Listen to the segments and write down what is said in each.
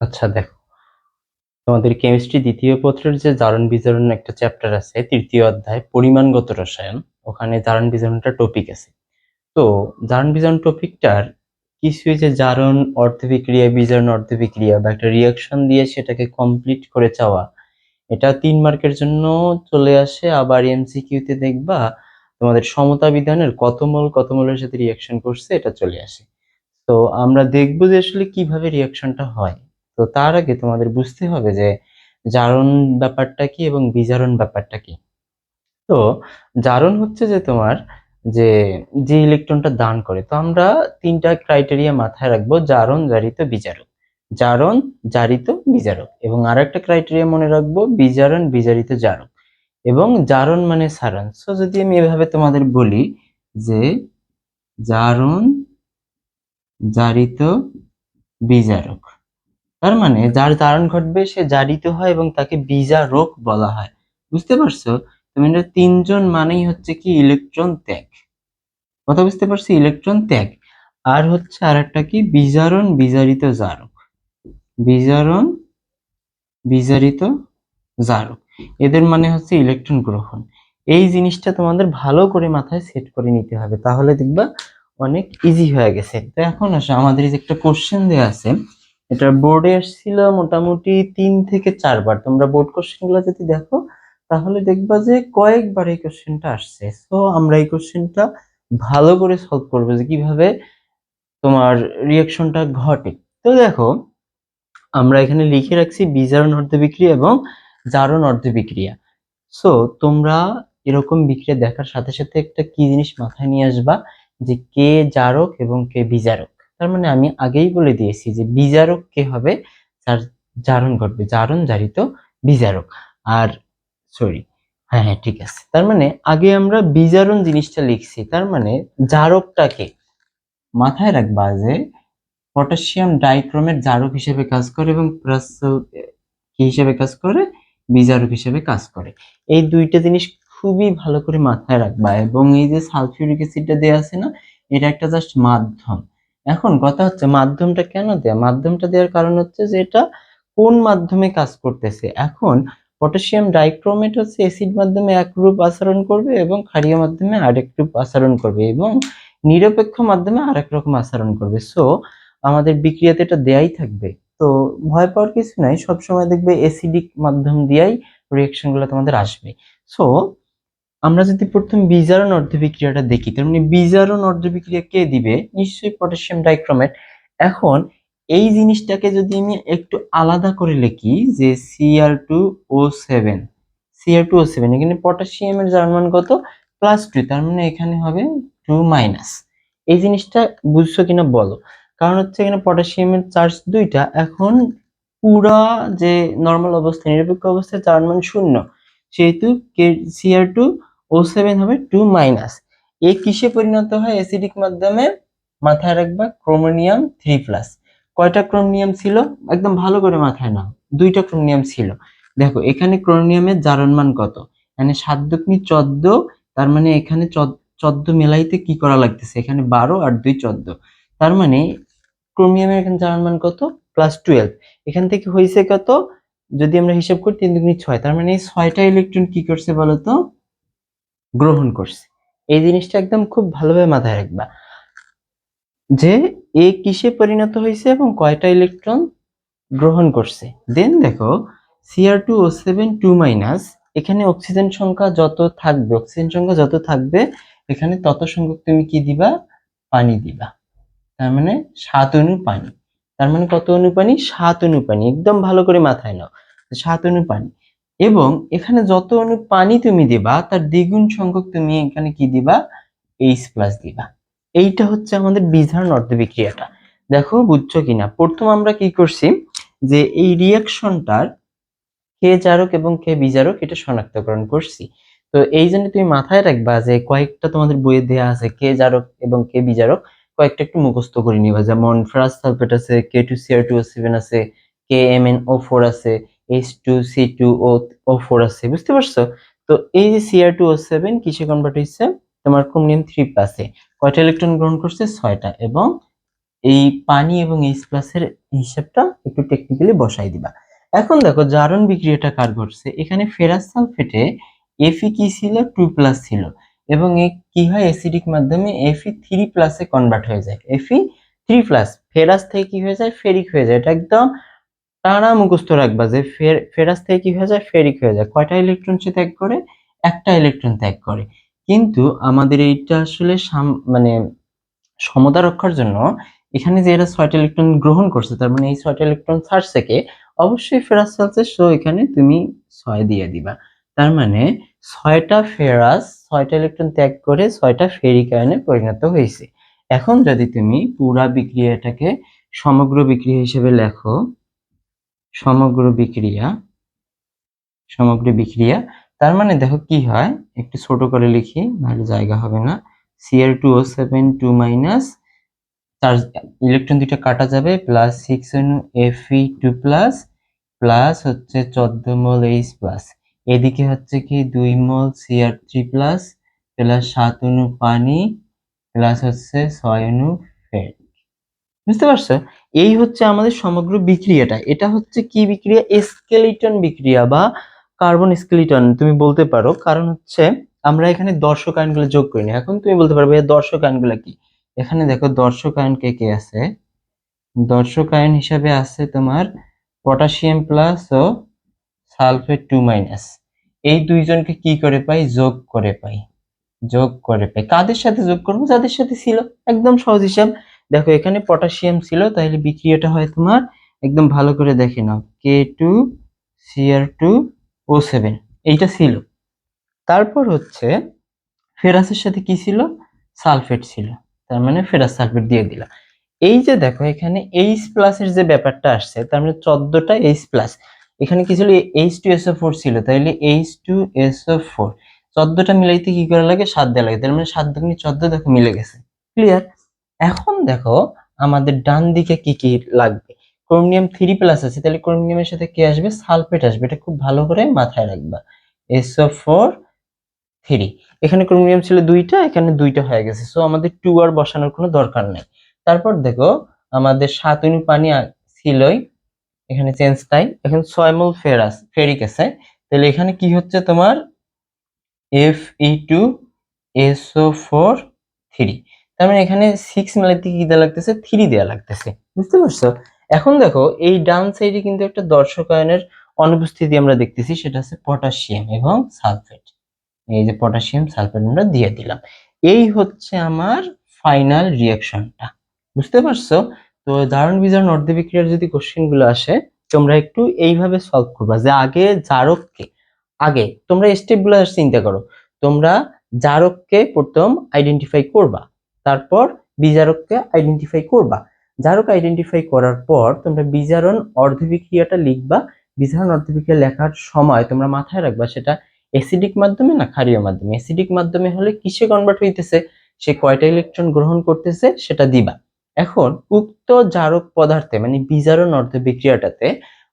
আচ্ছা দেখো। তোমাদের কেমিস্ট্রি দ্বিতীয় পত্রের যে জারণ বিজারণ একটা চ্যাপ্টার আছে, তৃতীয় অধ্যায়, পরিমাণগত রসায়ন, ওখানে জারণ বিজারণটা টপিক আছে। তো, জারণ বিজারণ টপিকটার কিছু যে জারণ, অর্ধবিক্রিয়া, বিজারণ, অর্ধবিক্রিয়া বা একটা রিয়াকশন দিয়ে সেটাকে কমপ্লিট করে চাওয়া, এটা তিন মার্কের জন্য চলে আসে। আবার এমসিকিউতে দেখবা, তোমাদের সমতা বিধানের কত মোল, কত সাথে রিয়াকশন করছে, এটা চলে আসে। তো, আমরা দেখব যে আসলে কীভাবে রিয়াকশনটা হয়। তো তার আগে তোমাদের বুঝতে হবে যে জারণ ব্যাপারটা কি এবং বিজারণ ব্যাপারটা কি। তো জারণ হচ্ছে যে তোমার যে যে ইলেকট্রনটা দান করে, তো আমরা তিনটা ক্রাইটেরিয়া মাথায় রাখব, জারণ, জারিত বিজারক জারণ, জারিত বিজারক এবং আর একটা ক্রাইটেরিয়া মনে রাখব, বিজারণ, বিজারিত জারক এবং জারণ মানে সারণ। সো যদি আমি এভাবে তোমাদের বলি যে জারণ, জারিত, বিজারক তার মানে যার জারণ ঘটবে সে জারিত হয় এবং তাকে বিজারক বলা হয়। বুঝতে পারছ? তুমি তিনজন মানেই হচ্ছে কি ইলেকট্রন ত্যাগ। কথা বুঝতে পারছি? ইলেকট্রন ত্যাগ। আর হচ্ছে আর একটা কি? বিজারণ বিজারিত জারক। বিজারণ বিজারিত জারক। এদের মানে হচ্ছে ইলেকট্রন গ্রহণ। এই জিনিসটা তোমাদের ভালো করে মাথায় সেট করে নিতে হবে। তাহলে দেখবা অনেক ইজি হয়ে গেছে। তো এখন আসো, আমাদের যে একটা কোশ্চেন দেওয়া আছে। এটা বোর্ডে এসেছিল মোটামুটি তিন থেকে চারবার। তোমরা বোর্ড কোশ্চেনগুলো যদি দেখো, তাহলে দেখবা যে কয়েকবার এই কোশ্চেনটা আসছে। সো আমরা এই কোশ্চেনটা ভালো করে সলভ করব যে কীভাবে তোমার রিয়াকশনটা ঘটে। তো দেখো, আমরা এখানে লিখে রাখছি বিজারণ অর্ধ বিক্রিয়া এবং জারণ অর্ধ বিক্রিয়া। সো তোমরা এরকম বিক্রিয়া দেখার সাথে সাথে একটা কি জিনিস মাথায় নিয়ে আসবা যে কে জারক এবং কে বিজারক। তার মানে আমি আগেই বলে দিয়েছি যে বিজারক কে হবে? যার জারণ ঘটবে, জারণ জারিত বিজারক আর সরি হ্যাঁ হ্যাঁ ঠিক আছে। তার মানে আগে আমরা বিজারণ জিনিসটা লিখছি, তার মানে জারকটাকে মাথায় রাখবা যে পটাশিয়াম ডাইক্রোমেট জারক হিসেবে কাজ করে এবং প্লাস কি হিসেবে কাজ করে? বিজারক হিসেবে কাজ করে। এই দুইটা জিনিস খুবই ভালো করে মাথায় রাখবা এবং এই যে সালফিউরিক অ্যাসিডটা দেওয়া আছে না, এটা একটা জাস্ট মাধ্যম। এখন কথা হচ্ছে মাধ্যমটা কেন দেয়া? মাধ্যমটা দেওয়ার কারণ হচ্ছে যে এটা কোন মাধ্যমে কাজ করতেছে? এখন পটাশিয়াম ডাইক্রোমেট হচ্ছে অ্যাসিড মাধ্যমে এক রূপ আচরণ করবে এবং ক্ষারীয় মাধ্যমে আরেক রূপ আচরণ করবে এবং নিরপেক্ষ মাধ্যমে আরেক রকম আচরণ করবে। সো আমাদের বিক্রিয়াতে এটা দেয়াই থাকবে। তো ভয় পাওয়ার কিছু নাই, সবসময় দেখবে অ্যাসিডিক মাধ্যম দিয়েই রিয়াকশনগুলো তোমাদের আসবে। সো আমরা যদি প্রথম বিজারণ অর্ধবিক্রিয়াটা দেখি, তার মানে বিজারণ অর্ধবিক্রিয়া কে দিবে? নিশ্চয়ই পটাশিয়াম ডাইক্রোমেট এখন এই জিনিসটাকে যদি আমি একটু আলাদা করে লিখি যে CR two O seven CR two O seven এখানে পটাশিয়ামের জার্মান কত? প্লাস টু তার মানে এখানে হবে টু মাইনাস এই জিনিসটা বুঝছ কিনা বলো? কারণ হচ্ছে এখানে পটাশিয়ামের চার্জ দুইটা, এখন পুরা যে নর্মাল অবস্থা, নিরপেক্ষ অবস্থায় চার মান শূন্য। সেহেতু K CR two O seven হবে টু মাইনাস এ কিসে পরিণত হয়? অ্যাসিডিক মাধ্যমে মাথায় রাখবা ক্রোমোনিয়াম থ্রি প্লাস কয়টা ক্রোমোনিয়াম ছিল? একদম ভালো করে মাথায় নাও। দুইটা ক্রোমোনিয়াম ছিল। দেখো, এখানে ক্রোমোনিয়ামের জারণ মান কত? মানে সাত দুগুনি চোদ্দ, তার মানে এখানে চোদ্দ মেলাইতে কি করা লাগতেছে? এখানে বারো আর দুই চোদ্দ। তার মানে ক্রোমিয়ামের এখানে জারণ মান কত? প্লাস টুয়েলভ এখান থেকে হয়েছে কত? যদি আমরা হিসাব করি, তিন দুগুনি ছয়। তার মানে এই ছয়টা ইলেকট্রন কি করছে বলতো? গ্রহণ করছে। এই জিনিসটা একদম খুব ভালোভাবে মাথায় রাখবা যে এ কিসে পরিণত হয়েছে এবং কয়টা ইলেকট্রন গ্রহণ করছে। দেন দেখো CR two O seven two minus এখানে অক্সিজেন সংখ্যা যত থাকবে অক্সিজেন সংখ্যা যত থাকবে, এখানে তত সংখ্যক তুমি কি দিবা? পানি দিবা। তার মানে সাত অণু পানি। তার মানে কত অণু পানি? সাত অণু পানি। একদম ভালো করে মাথায় নাও। সাত অণু পানি। এবং এখানে যত অণু পানি তুমি দিবা, তার দ্বিগুণ সংখ্যক তুমি এখানে কি দিবা? এইচ প্লাস দিবা। এইটা হচ্ছে আমাদের বিজারণ অর্ধবিক্রিয়াটা দেখো, বুঝছ কিনা? প্রথম আমরা কি করছি? যে এই রিয়াকশনটার কে জারক এবং কে বিজারক, এটা শনাক্তকরণ করছি। তো এই জন্য তুমি মাথায় রাখবা যে কয়েকটা তোমাদের বইয়ে দেওয়া আছে, কে জারক এবং কে বিজারক, কয়েকটা একটু মুখস্থ করে নিবা। যেমন ফেরাস সালফেট আছে K two CR two seven আছে K M N O four আছে H two C two O O four আছে, বুঝতে পারছ? তো এই যে সিআর টু ও সেভেন কিসে কনভার্ট হয়েছে তোমার ক্রোমিয়াম থ্রি প্লাসে কয়টা ইলেকট্রন গ্রহণ করছে? ছয়টা। এবং এই পানি এবং এইচ প্লাসের হিসাবটা একটু টেকনিক্যালি বসাই দিবা। এখন দেখো, জারণ বিক্রিয়াটা কার ঘটছে? এখানে ফেরাস সালফেটে এফি কি ছিল? টু প্লাস ছিল। এবং এ কি হয়? অ্যাসিডিক মাধ্যমে এফি থ্রি প্লাসে কনভার্ট হয়ে যায়। এফি থ্রি প্লাস ফেরাস থেকে কি হয়ে যায়? ফেরিক হয়ে যায়। এটা একদম টানা মুখস্থ রাখবা যে ফের- ফেরাস থেকে কি হয়ে যায়? ফেরিক হয়ে যায়। কয়টা ইলেকট্রন সে ত্যাগ করে? একটা ইলেকট্রন ত্যাগ করে। কিন্তু আমাদের এইটা আসলে মানে সমতা রক্ষার জন্য এখানে যে এরা ছয়টা ইলেকট্রন গ্রহণ করছে, তার মানে এই ছয়টা ইলেকট্রন ছাড়ছে কে? অবশ্যই ফেরাস চালছে সো এখানে তুমি ছয় দিয়ে দিবা। তার মানে ছয়টা ফেরাস ছয়টা ইলেকট্রন ত্যাগ করে ছয়টা ফেরিক আয়নে পরিণত হয়েছে। এখন যদি তুমি পুরা বিক্রিয়াটাকে সমগ্র বিক্রিয়া হিসেবে লেখো সমগ্র বিক্রিয়া সমগ্র বিক্রিয়া, তার মানে দেখো কি হয়? একটু ছোট করে লিখি, নাহলে জায়গা হবে না। সিআর টু ও সেভেন টু মাইনাস চার ইলেকট্রন দুইটা কাটা যাবে প্লাস সিক্স অনু এফি টু প্লাস প্লাস হচ্ছে চোদ্দ মোল এইচ প্লাস এদিকে হচ্ছে কি দুই mole CR three plus plus সাত অনু পানি প্লাস হচ্ছে ছয় অনু ফেট বুঝতে পারছ? এই হচ্ছে আমাদের সমগ্র বিক্রিয়াটা। এটা হচ্ছে কি বিক্রিয়া? স্কেলিটন বিক্রিয়া বা কার্বন স্কেলিটন তুমি বলতে পারো। কারণ হচ্ছে আমরা এখানে দর্শক আয়নগুলো যোগ করিনি এখন তুমি বলতে পারবে, দর্শক আয়নগুলো কি? এখানে দেখো, দর্শক আয়ন কে কে আছে? দর্শক আয়ন হিসাবে আছে তোমার পটাশিয়াম প্লাস ও সালফেট টু মাইনাস এই দুইজনকে কি করে পাই? যোগ করে পাই। যোগ করে পাই। কাদের সাথে যোগ করব? যাদের সাথে ছিল। একদম সহজ হিসাব। দেখো, এখানে পটাশিয়াম ছিল তাহলে বিক্রিয়াটা হয় তোমার একদম ভালো করে দেখে নাও। K two CR two O seven এইটা ছিল। তারপর হচ্ছে ফেরাসের সাথে কি ছিল? সালফেট ছিল। তার মানে ফেরাস সালফেট দিয়ে দিলাম। এই যে দেখো, এখানে এইচ প্লাসের যে ব্যাপারটা আসছে, তার মানে চোদ্দটা এইচ প্লাস এখানে কি ছিল? এইচ টু এসও ফোর ছিল, তাইলে এইচ টু এসও ফোর চোদ্দটা মিলাইতে কি করা লাগে? সাত দেওয়া লাগে। তার মানে সাত দুগুনি চোদ্দ দেখো মিলে গেছে। ক্লিয়ার এখন দেখো আমাদের ডান দিকে কি কি লাগবে? ক্রোমিয়াম থ্রি প্লাস আছে, তাহলে ক্রোমিয়ামের সাথে কি আসবে? সালফেট আসবে, এটা খুব ভালো করে মাথায় রাখবা। এসও ফোর থ্রি এখানে ক্রোমিয়াম ছিল দুইটা, এখানে দুইটা হয়ে গেছে। সো আমাদের টু আর বসানোর কোনো দরকার নেই। তারপর দেখো, আমাদের সাত পানি ছিলই, এখানে চেঞ্জ তাই এখন ছয় মোল ফেরাস ফেরিক আছে। তাহলে এখানে কি হচ্ছে তোমার? F E two SO four three তার মানে এখানে সিক্স মেলাতে কি দেওয়া লাগতেছে? থ্রি দেওয়া লাগতেছে। বুঝতে পারছ? এখন দেখো, এই ডান সাইডে কিন্তু একটা দর্শক আয়নের অনুপস্থিতি আমরা দেখতেছি, সেটা হচ্ছে পটাশিয়াম এবং সালফেট এই যে পটাশিয়াম সালফেট আমরা দিয়ে দিলাম। এই হচ্ছে আমার ফাইনাল রিয়াকশনটা বুঝতে পারছ? তো দারুণ বিজারণ অর্ধ বিক্রিয়ার যদি কোশ্চেনগুলো আসে, তোমরা একটু এইভাবে সলভ করবা যে আগে জারককে, আগে তোমরা স্টেপগুলো চিন্তা করো। তোমরা জারককে প্রথম আইডেন্টিফাই করবা। তারপর বিজারককে আইডেন্টিফাই করবা। জারক আইডেন্টিফাই করার পর তোমরা বিজারণ অর্ধবিক্রিয়াটা লিখবা। বিজারণ অর্ধবিক্রিয়া লেখার সময় তোমরা মাথায় রাখবা সেটা অ্যাসিডিক মাধ্যমে না ক্ষারীয় মাধ্যমে। অ্যাসিডিক মাধ্যমে হলে কিসে কনভার্ট হইতেছে? সে কয়টা ইলেকট্রন গ্রহণ করতেছে সেটা দিবা। এখন উক্ত জারক পদার্থে মানে বিজারণ অর্ধবিক্রিয়াটাতে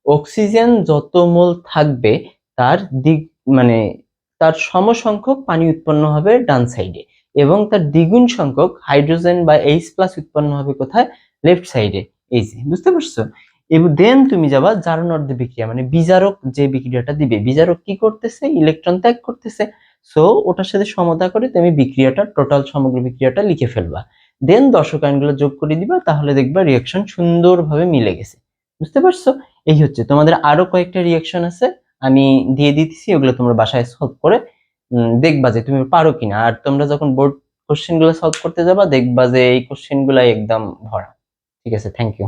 অক্সিজেন যত মোল থাকবে তার দিক মানে তার সমসংখ্যক পানি উৎপন্ন হবে ডান সাইডে এবং তার দ্বিগুণ সংখ্যক হাইড্রোজেন বা এইচ প্লাস উৎপন্ন হবে কোথায়? লেফট সাইডে এই যে, বুঝতে পারছ? এবং দেন তুমি যাবা জারণ অর্ধ বিক্রিয়া মানে বিজারক যে বিক্রিয়াটা দিবে। বিজারক কি করতেছে? ইলেকট্রন ত্যাগ করতেছে। সো ওটার সাথে সমতা করে তুমি বিক্রিয়াটা টোটাল সমগ্র বিক্রিয়াটা লিখে ফেলবা। দেন দর্শক আইনগুলো যোগ করে দিবা, তাহলে দেখবা রিয়াকশন সুন্দরভাবে মিলে গেছে। বুঝতে পারছ? এই হচ্ছে। তোমাদের আরও কয়েকটা রিয়াকশন আছে। আমি দিয়ে দিতেছি, ওগুলো তোমরা বাসায় সলভ করে দেখবা যে তুমি পারো কিনা। আর তোমরা যখন বোর্ড কোশ্চেনগুলো সলভ করতে যাবা, দেখবা যে এই কোশ্চেন গুলাই একদম ভরা। ঠিক আছে থ্যাংক ইউ